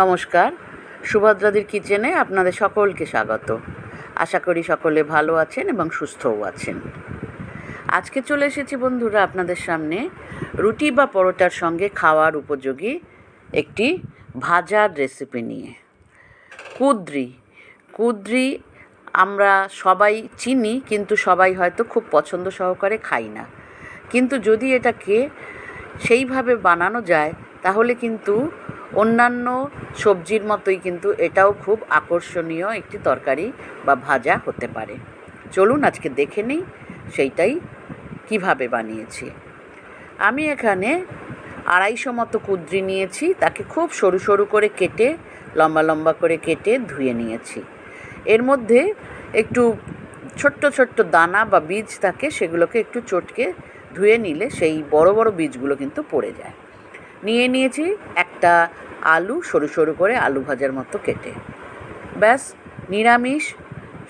নমস্কার। সুভদ্রাদির কিচেনে আপনাদের সকলকে স্বাগত। আশা করি সকলে ভালো আছেন এবং সুস্থও আছেন। আজকে চলে এসেছি বন্ধুরা আপনাদের সামনে রুটি বা পরোটার সঙ্গে খাওয়ার উপযোগী একটি ভাজার রেসিপি নিয়ে। কুদ্রি। কুদ্রি আমরা সবাই চিনি, কিন্তু সবাই হয়তো খুব পছন্দ সহকারে খাই না। কিন্তু যদি এটাকে সেইভাবে বানানো যায়, তাহলে কিন্তু অন্যান্য সবজির মতোই কিন্তু এটাও খুব আকর্ষণীয় একটি তরকারি বা ভাজা হতে পারে। চলুন আজকে দেখে নিই সেইটাই কীভাবে বানিয়েছি। আমি এখানে আড়াইশো মতো কুদ্রি নিয়েছি, তাকে খুব সরু সরু করে কেটে, লম্বা লম্বা করে কেটে ধুয়ে নিয়েছি। এর মধ্যে একটু ছোট্ট ছোট্ট দানা বা বীজ থাকে, সেগুলোকে একটু চটকে ধুয়ে নিলে সেই বড় বড় বীজগুলো কিন্তু পড়ে যায়। নিয়ে নিয়েছি একটা আলু, সরু সরু করে আলু ভাজার মতো কেটে। ব্যাস, নিরামিষ,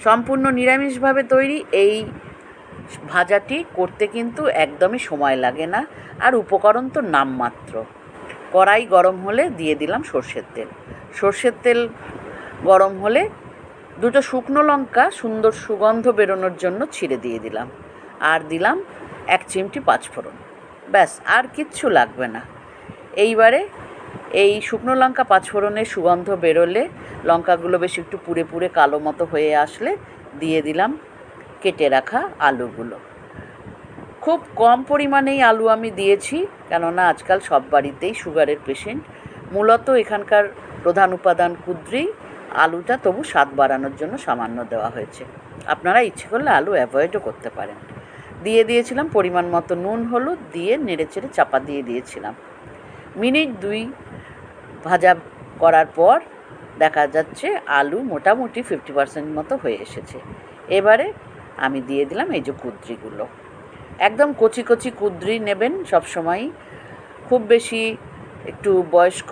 সম্পূর্ণ নিরামিষভাবে তৈরি এই ভাজাটি করতে কিন্তু একদমই সময় লাগে না, আর উপকরণ তো নামমাত্র। কড়াই গরম হলে দিয়ে দিলাম সর্ষের তেল। সর্ষের তেল গরম হলে দুটো শুকনো লঙ্কা সুন্দর সুগন্ধ বেরোনোর জন্য ছিঁড়ে দিয়ে দিলাম। আর দিলাম এক চিমটি পাঁচফোড়ন। ব্যাস, আর কিচ্ছু লাগবে না। এইবারে এই শুকনো লঙ্কা পাঁচফোড়নের সুগন্ধ বেরোলে লঙ্কাগুলো বেশ একটু পুড়ে পুড়ে কালো মতো হয়ে আসলে দিয়ে দিলাম কেটে রাখা আলুগুলো। খুব কম পরিমাণেই আলু আমি দিয়েছি, কেননা আজকাল সব বাড়িতেই সুগারের পেশেন্ট। মূলত এখানকার প্রধান উপাদান কুদ্রি, আলুটা তবু স্বাদ বাড়ানোর জন্য সামান্য দেওয়া হয়েছে। আপনারা ইচ্ছে করলে আলু অ্যাভয়েডও করতে পারেন। দিয়ে দিয়েছিলাম পরিমাণ মতো নুন, হলুদ দিয়ে নেড়ে চেড়ে চাপা দিয়ে দিয়েছিলাম। মিনিট দুই ভাজা করার পর দেখা যাচ্ছে আলু মোটামুটি ফিফটি পার্সেন্ট মতো হয়ে এসেছে। এবারে আমি দিয়ে দিলাম এই যে কুদ্রিগুলো। একদম কচি কচি কুদ্রি নেবেন সব সময় খুব বেশি একটু বয়স্ক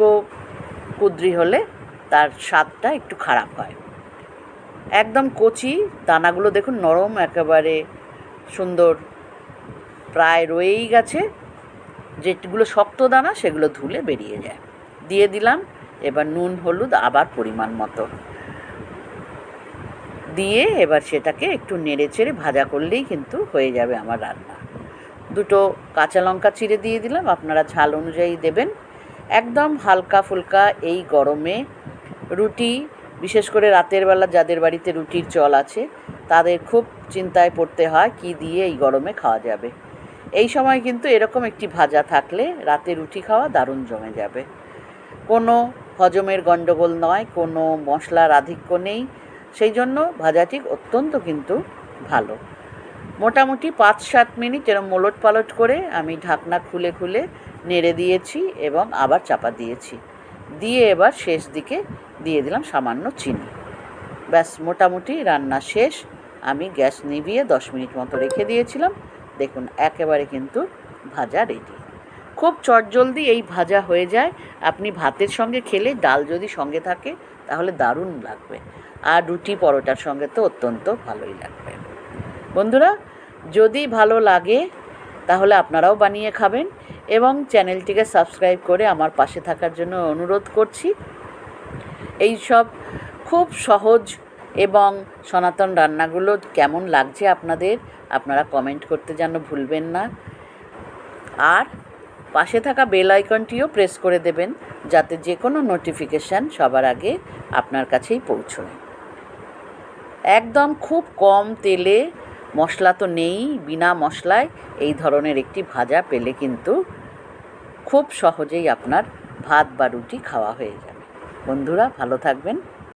কুদ্রি হলে তার স্বাদটা একটু খারাপ হয়। একদম কচি, দানাগুলো দেখুন নরম, একেবারে সুন্দর, প্রায় রয়েই গেছে। যেগুলো শক্ত দানা, সেগুলো ধুলে বেরিয়ে যায়। দিয়ে দিলাম, এবার নুন, হলুদ, আবার পরিমাণ মতো। দিয়ে এবার সেটাকে একটু নেড়ে চেড়ে ভাজা করলেই কিন্তু হয়ে যাবে আমার রান্না। দুটো কাঁচা লঙ্কা চিড়ে দিয়ে দিলাম, আপনারা ঝাল অনুযায়ী দেবেন। একদম হালকা ফুলকা এই গরমে রুটি, বিশেষ করে রাতের বেলা যাদের বাড়িতে রুটির চল আছে, তাদের খুব চিন্তায় পড়তে হয় কি দিয়ে এই গরমে খাওয়া যাবে। এই সময় কিন্তু এরকম একটি ভাজা থাকলে রাতে রুটি খাওয়া দারুণ জমে যাবে। কোনো হজমের গণ্ডগোল নয়, কোনো মশলার আধিক্য নেই, সেই জন্য ভাজাটি অত্যন্ত কিন্তু ভালো। মোটামুটি পাঁচ সাত মিনিট এরম মোলট পালট করে আমি ঢাকনা খুলে খুলে নেড়ে দিয়েছি এবং আবার চাপা দিয়েছি। দিয়ে এবার শেষ দিকে দিয়ে দিলাম সামান্য চিনি। ব্যাস, মোটামুটি রান্না শেষ। আমি গ্যাস নিভিয়ে দশ মিনিট মতো রেখে দিয়েছিলাম। দেখুন, একেবারে কিন্তু ভাজা রেডি খুব চটজলদি এই ভাজা হয়ে যায়। আপনি ভাতের সঙ্গে খেলে ডাল যদি সঙ্গে থাকে, তাহলে দারুণ লাগবে। আর রুটি পরোটার সঙ্গে তো অত্যন্ত ভালোই লাগবে। বন্ধুরা, যদি ভালো লাগে, তাহলে আপনারাও বানিয়ে খাবেন এবং চ্যানেলটিকে সাবস্ক্রাইব করে আমার পাশে থাকার জন্য অনুরোধ করছি। এই সব খুব সহজ এবং সনাতন রান্নাগুলো কেমন লাগছে আপনাদের, আপনারা কমেন্ট করতে যেন ভুলবেন না। আর পাশে থাকা বেল আইকনটিও প্রেস করে দেবেন, যাতে যে কোনো নোটিফিকেশান সবার আগে আপনার কাছেই পৌঁছয়। একদম খুব কম তেলে মশলা তো নেই, বিনা মশলায় এই ধরনের একটি ভাজা পেলে কিন্তু খুব সহজেই আপনার ভাত বা রুটি খাওয়া হয়ে যাবে। বন্ধুরা, ভালো থাকবেন।